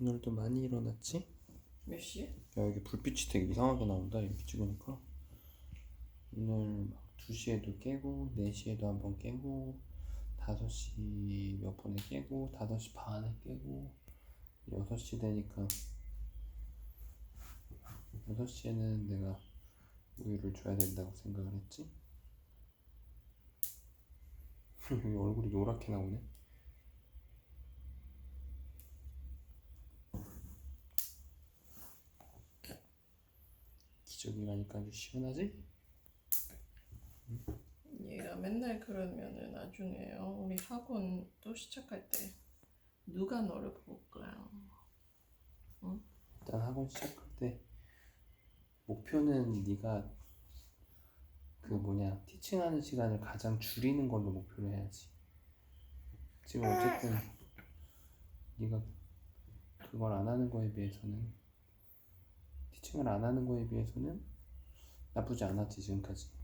오늘도 많이 일어났지? 몇 시에? 야 여기 불빛이 되게 이상하게 나온다 이렇게 찍으니까 오늘 막 2시에도 깨고 4시에도 한 번 깨고 5시 몇 번에 깨고 5시 반에 깨고 6시 되니까 6시에는 내가 우유를 줘야 된다고 생각을 했지 여기 얼굴이 노랗게 나오네 기저귀라니까 아주 시원하지? 얘가 맨날 그러면은 나중에요 우리 학원 또 시작할 때 누가 너를 볼까요? 일단 학원 시작할 때 목표는 네가 그 뭐냐 티칭하는 시간을 가장 줄이는 걸로 목표를 해야지. 지금 어쨌든 네가 그걸 안 하는 거에 비해서는 티칭을 안 하는 거에 비해서는 나쁘지 않았지 지금까지.